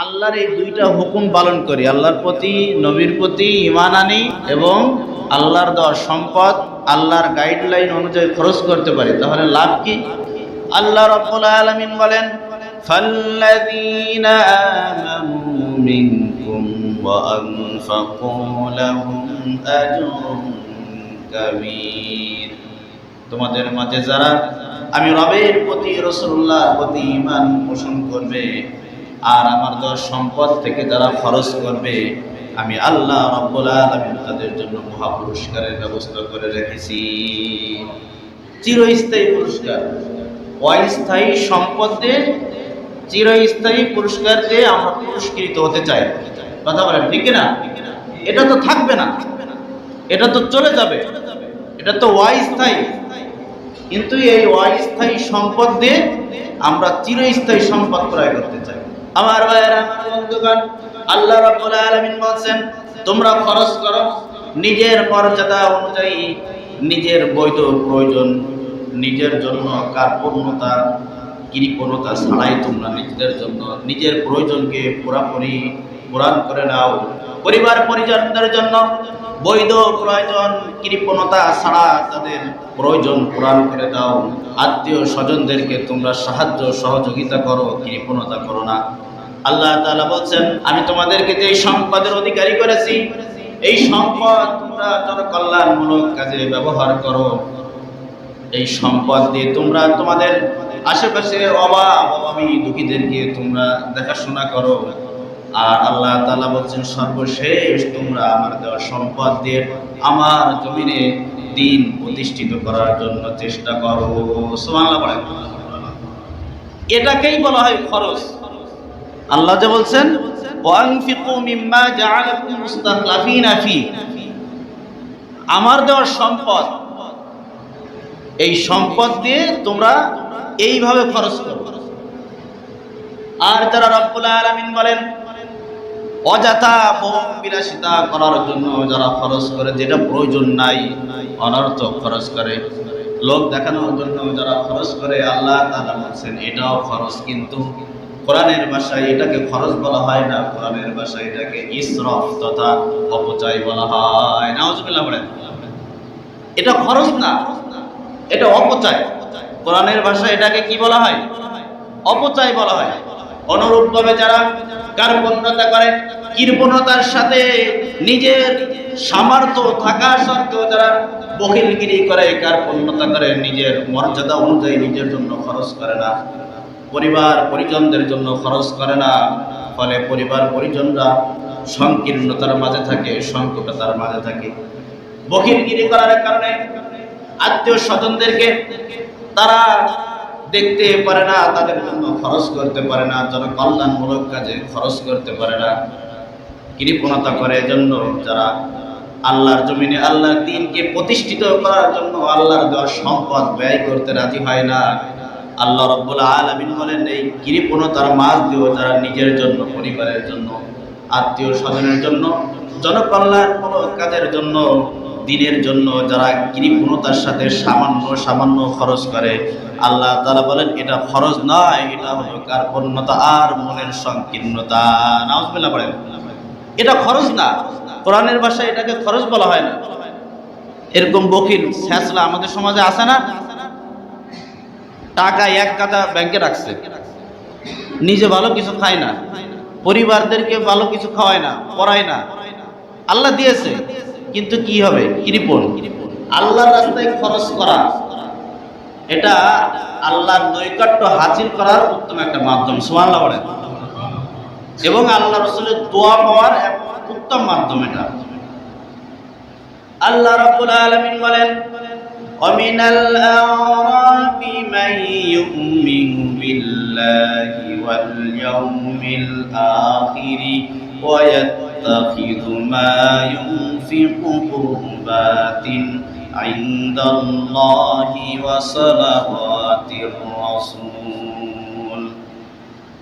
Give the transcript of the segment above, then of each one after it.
আল্লাহর এই দুইটা হুকুম পালন করি আল্লাহর প্রতি নবীর প্রতি ইমান আনি এবং আল্লাহর দেওয়া সম্পদ আল্লাহর গাইডলাইন অনুযায়ী খরচ করতে পারি তাহলে লাভ কি আল্লাহ রব্বুল আলামিন বলেন فالذين آمنوا منكم وأنفقوا لهم أجر كبير তোমাদের মাঝে যারা আমি রবের প্রতি রসুল্লাহর প্রতি ইমান পোষণ করবে আর আমার দশ সম্পদ থেকে যারা খরচ করবে, আমি আল্লাহ তাদের জন্য মহা পুরস্কারের ব্যবস্থা করে রেখেছি। চিরস্থায়ী পুরস্কার। অস্থায়ী সম্পদ চিরস্থায়ী পুরস্কার দিয়ে আমরা পুরস্কৃত হতে চাই। কথা বলেন, ঠিক না এটা তো থাকবে না। এটা তো চলে যাবে। এটা তো অস্থায়ী। কিন্তু এই অস্থায়ী সম্পদ দিয়ে আমরা চিরস্থায়ী সম্পদ ক্রয় করতে চাই। আমার ভাইয়েরা, বন্ধুগণ, আল্লাহ রাব্বুল আলামিন বলছেন, তোমরা খরচ করো, নিজের মর্যাদা অনুযায়ী নিজের বৈধ প্রয়োজন, নিজের জন্য কার্পণ্যতা, কৃপণতা ছাড়াই তোমরা নিজেদের জন্য নিজের প্রয়োজনকে পুরাপুরি পূরণ করে নাও। পরিবার পরিজনদের জন্য বৈধ প্রয়োজন, কৃপণতা ছাড়া তাদের প্রয়োজন পূরণ করে দাও। আত্মীয় স্বজনদেরকে তোমরা সাহায্য, সহযোগিতা করো, কৃপণতা করো না। আল্লাহ তাআলা বলছেন, আমি তোমাদেরকে যে সম্পদের অধিকারী করেছি, এই সম্পদ তোমরা জনকল্যাণমূলক কাজে ব্যবহার করো। এই সম্পদ দিয়ে তোমরা তোমাদের আশেপাশে অভাব, অভাবী দুঃখীদেরকে তোমরা দেখাশোনা করো। আর আল্লাহ তালা বলছেন, সর্বশেষ তোমরা আমার দেওয়া সম্পদ দিয়ে আমার জমিনে দিন প্রতিষ্ঠিত করার জন্য চেষ্টা করো। সুবহানাল্লাহ বলেন। এটাকেই বলা হয় খরচ। আল্লাহ যে বলছেন আমার দেওয়ার সম্পদ, এই সম্পদ দিয়ে তোমরা এইভাবে খরচ করো। আর যারা রব্বুল আলামিন বলেন অযথা ভোগ বিলাসিতা করার জন্য যারা খরচ করে, যেটা প্রয়োজন নাই অনর্থক খরচ করে। লোক দেখানোর জন্য যারা খরচ করে, আল্লাহ তাআলা বলছেন, এটাও খরচ, কিন্তু কোরআনের ভাষায় এটাকে খরচ বলা হয় না। কোরআনের ভাষায় এটাকে ইসরফ তথা অপচয় বলা হয়। নাউজুবিল্লাহ বলেন। এটা খরচ না, এটা অপচয়। কোরআনের ভাষায় এটাকে কি বলা হয়? অপচয় বলা হয়। অনুরূপভাবে যারা কার্পণ্যতা করে, কৃপণতার সাথে নিজের সামর্থ্য থাকা সত্ত্বেও যারা বকিলগিরি করে, কার্পণ্যতা করে, নিজের মর্যাদা অনুযায়ী নিজের জন্য খরচ করে না। পরিবার, পরিজনদের জন্য খরচ করে না। ফলে পরিবার, পরিজনরা সংকীর্ণতার মাঝে থাকে, সংকটতার মাঝে থাকে। বকিলগিরি করার কারণে আত্মীয় স্বজনদেরকে তারা দেখতে পারে না, তাদের জন্য খরচ করতে পারে না যারা কল্যাণমূলক কাজে খরচ করতে পারে না। কৃপণতা করে এজন্য যারা আল্লাহর জমিনে, আল্লাহর দিনকে প্রতিষ্ঠিত করার জন্য আল্লাহর দেওয়া সম্পদ ব্যয় করতে রাজি হয় না। আল্লাহ রব্বুল আলামিন বলেন, এই কৃপণতার মাছ দিয়েও তারা নিজের জন্য, পরিবারের জন্য, আত্মীয় স্বজনের জন্য, জনকল্যাণমূলক কাজের জন্য দিনের জন্য যারা কৃপণতার সাথে সামান্য সামান্য খরচ করে, আল্লাহ তারা বলেন, এটা খরচ নয়, এটা হলো কার্পণ্যতা আর মনের সংকীর্ণতা। নাউজবিল্লাহ বলেন এটা খরচ না। কোরআনের ভাষায় এটাকে খরচ বলা হয় না। এরকম বকিল ফ্যাসলা আমাদের সমাজে আছে না। টাকা এক কাদা ব্যাংকে রাখছে। নিজে ভালো কিছু খায় না। পরিবারদেরকে ভালো কিছু খাওয়ায় না, পড়ায় না। আল্লাহ দিয়েছে। কিন্তু কি হবে কৃপণ আল্লাহর রাস্তায় খরচ করা এটা আল্লাহর নৈকট্য হাসিল করার উত্তম একটা মাধ্যম সুবহানাল্লাহ বলেন এবং আল্লাহ রসুলের দোয়া পাওয়ার এক উত্তম মাধ্যম এটা আল্লাহ রাব্বুল আলামিন বলেন ومن الأعراب من يؤمن بالله واليوم الآخر ويتخذ ما ينفق قربات عند الله وصلوات الرسول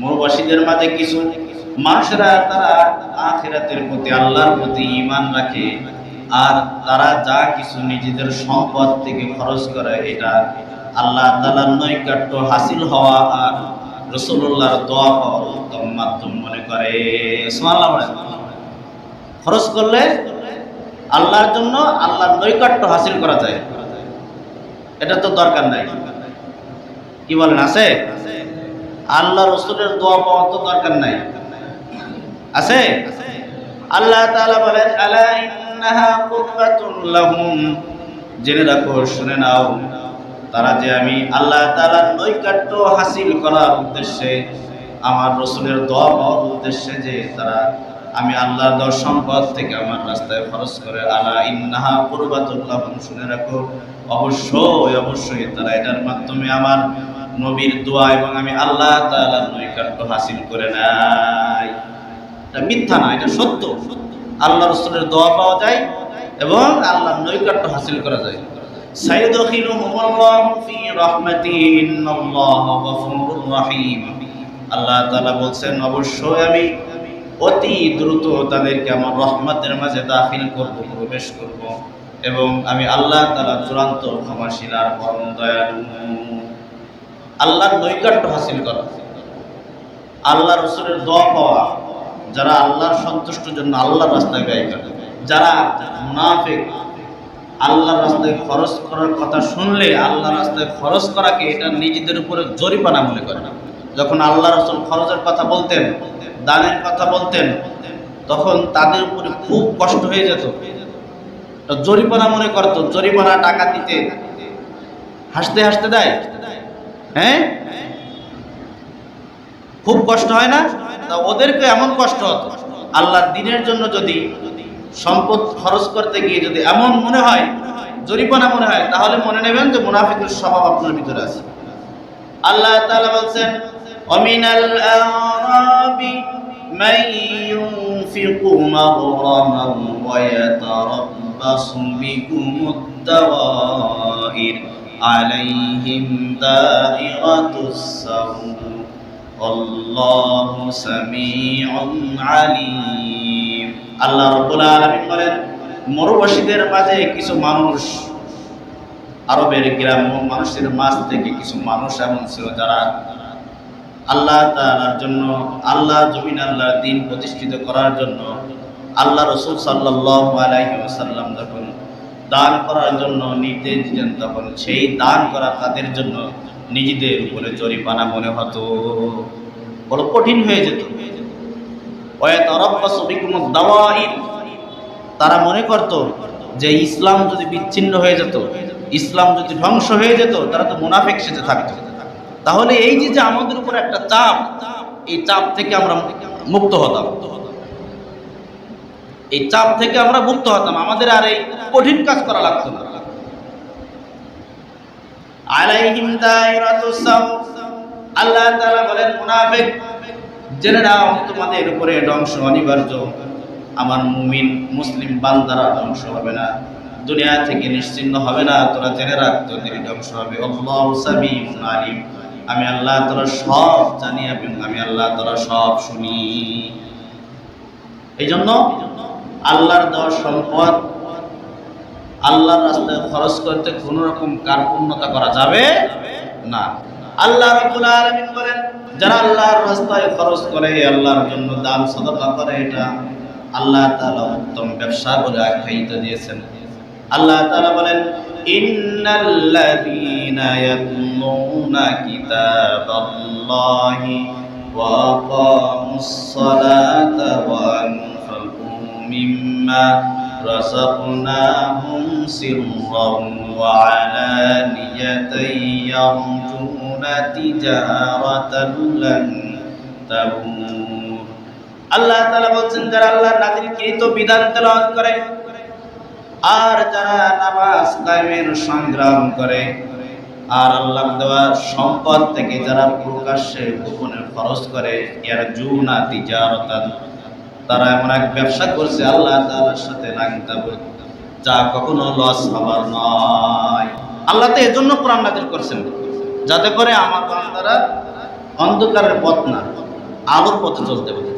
মরুবাসীদের মাঝে কিছু মানুষরা তারা আখেরাতের প্রতি আল্লাহর প্রতি ঈমান রাখে আর তারা যা কিছু নিজেদের সম্পদ থেকে খরচ করে এটা আল্লাহ তালার নৈকাট্য হাসিল হওয়া আর রসুল্লাহর দোয়া পাওয়ার উত্তম মাধ্যম মনে করে সুবহানাল্লাহ বলেন। খরচ করলে আল্লাহর জন্য আল্লাহর নৈকট্য হাসিল করা যায়। এটা তো দরকার নাই। কি বলেন, আছে? আল্লাহ রসুলের দোয়া পাওয়া তো দরকার নাই। আছে? আল্লাহ বলেন, আলা জেনে রাখো, শুনে নাও, তারা যে আমি আল্লাহ তাআলার নৈকট্য হাসিল করার উদ্দেশ্যে, আমার রসুলের দোয়া পাওয়ার উদ্দেশ্যে যে তারা আমি আল্লাহ দেওয়ার সম্পদ থেকে আমার রাস্তায় খরচ করে, আলা ইন্নাহা কুরবাতুল লাহুম, শুনে রাখো। অবশ্যই অবশ্যই তারা এটার মাধ্যমে আমার নবীর দোয়া এবং আমি আল্লাহ তাআলার নৈকট্য হাসিল করে নাই এটা মিথ্যা না, এটা সত্য। আল্লাহ রসুলের দোয়া পাওয়া যায় এবং আল্লাহর নৈকট্য হাসিল করা যায়। সাইয়্যিদুখিলুহুমুল্লাহু ফি রাহমাতিহি, ইন্নাল্লাহা গফুরুর রহিম। আল্লাহ তাআলা বলছেন, অবশ্যই আমি অতি দ্রুত তাদেরকে আমার রহমতের মাঝে দাখিল করব, প্রবেশ করব। এবং আমি আল্লাহ তাআলা চূড়ান্ত ক্ষমাশীল আর পরম দয়ালু আল্লাহর নৈকট্য হাসিল করা। আল্লাহ রসুলের দোয়া পাওয়া, যারা আল্লাহর সন্তুষ্টের জন্য আল্লাহর রাস্তায় ব্যয় করে, যারা মুনাফিক, আল্লাহর রাস্তায় খরচ করার কথা শুনলে আল্লাহর রাস্তায় খরচ করাকে এটা নিজেদের উপরে জরিপানা মনে করে না। যখন আল্লাহ রসুল খরচের কথা বলতেন দানের কথা বলতেন, তখন তাদের উপরে খুব কষ্ট হয়ে যেত। তো জরিপানা মনে করতো জরিপানা টাকা দিতে। হাসতে হাসতে দেয়। হ্যাঁ? খুব কষ্ট হয় না? ওদেরকে এমন কষ্ট হতো। আল্লাহর দিনের জন্য যদি সম্পদ খরচ করতে গিয়ে যদি এমন মনে হয় জরিপানা মনে হয়, তাহলে মনে নেবেন যে মুনাফিকের স্বভাব আপনার ভিতরে আছে। আল্লাহ বলছেন অমিনাল আরাবি من ينفق مغرما ويتربص بكم الدوائر عليهم دائرة السوء والله سميع عليم আল্লাহ রাব্বুল আলামিন বলেন মরুবাসীদের মাঝে কিছু মানুষ আরবের গ্রাম্য মানুষের মাঝ থেকে কিছু মানুষ এমন ছিল যারা আল্লাহ তাআলার জন্য, আল্লাহ জমিন আল্লাহর দিন প্রতিষ্ঠিত করার জন্য, আল্লাহ রসুল ওয়াসাল্লাম যখন দান করার জন্য নির্দেশ দিতেন, তখন সেই দান করা তাদের জন্য নিজেদের উপরে জরিপানা মনে হতো। বড় কঠিন হয়ে যেত। তারা মনে করত যে ইসলাম যদি বিচ্ছিন্ন হয়ে যেত, ইসলাম যদি ধ্বংস হয়ে যেত, তারা তো মুনাফিক সেজে থাকতো। তাহলে এই যে আমাদের উপর একটা চাপ, এই চাপ থেকে আমরা মুক্ত হতাম। এই চাপ থেকে আমরা মুক্ত হতাম। আমাদের আর এই কঠিন কাজ করা লাগতো না। আল্লাহ বলেন জেনে নাও, তোমাদের উপরে ধ্বংস অনিবার্য। আমার মুমিন, মুসলিম বান্দারা ধ্বংস হবে না। দুনিয়া থেকে নিশ্চিন্ন হবে না। তোরা জেনে রাখ, তোদের ধ্বংস হবে। আল্লাহু আমি আল্লাহ তোরা সব জানি আমি আল্লাহ তোরা সব শুনি। এই জন্য আল্লাহর দেওয়া সম্পদ আল্লাহর রাস্তায় খরচ করতে কোনো রকম কার্পণ্যতা করা যাবে না। আল্লাহ আলামিন বলেন, যারা আল্লাহর রাস্তায় খরচ করে, আল্লাহর জন্য দান সদকা করে, এটা আল্লাহ তালা উত্তম ব্যবসা বলে আখ্যায়িত দিয়েছেন। আল্লাহ তাআলা বলেন ইন্নাল্লাযীনা ইয়াতলুনা কিতাবাল্লাহি ওয়া আকামুস সালাতা ওয়া আনফাকু মিম্মা رزقناهم سرا وعلانية يرجون تجارة لن تبور আল্লাহ তাআলা বলছেন যারা আল্লাহর নাযিলকৃত বিধান তেলাওয়াত করে আর যারা নামাজ কায়েমের সংগ্রাম করে, আর আল্লাহ দেওয়া সম্পদ থেকে যারা প্রকাশ্যে গোপনে খরচ করে ইয়ার জুনা তিজারতান, তারা এমন এক ব্যবসা করছে, আল্লাহ তাআলার সাথে লাগাতে যা কখনো লস হবার নয়। আল্লাহ তো এজন্য কোরআন নাজিল করছেন। যাতে করে আমার বান্দারা অন্ধকারের পথ না, আলোর পথে চলতে পারে।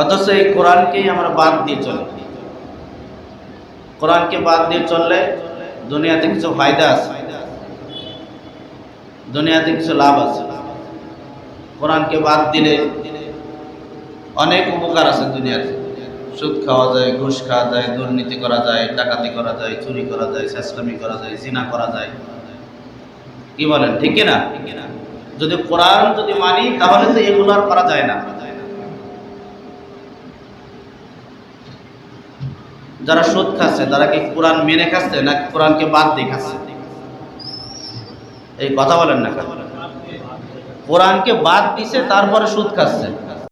অথচ এই কোরআনকেই আমরা বাদ দিয়ে চলি। কোরআনকে বাদ দিয়ে চললে দুনিয়াতে কিছু ফায়দা আছে। দুনিয়াতে কিছু লাভ আছে। কোরআনকে বাদ দিলে অনেক উপকার আছে দুনিয়াতে। সুদ খাওয়া যায়, ঘুষ খাওয়া যায়, দুর্নীতি করা যায়, ডাকাতি করা যায়, চুরি করা যায় শেষলামি করা যায়, জিনা করা যায়। কি বলেন, ঠিক না যদি কোরআন যদি মানি, তাহলে তো এগুলো আর করা যায় না। যারা সুদ খাচ্ছে তারা কি কোরআন মেনে খাচ্ছে না কোরআনকে বাদ দিয়ে খাচ্ছে এই কথা বলেন না? কোরআনকে বাদ দিছে, তারপরে সুদ খাচ্ছে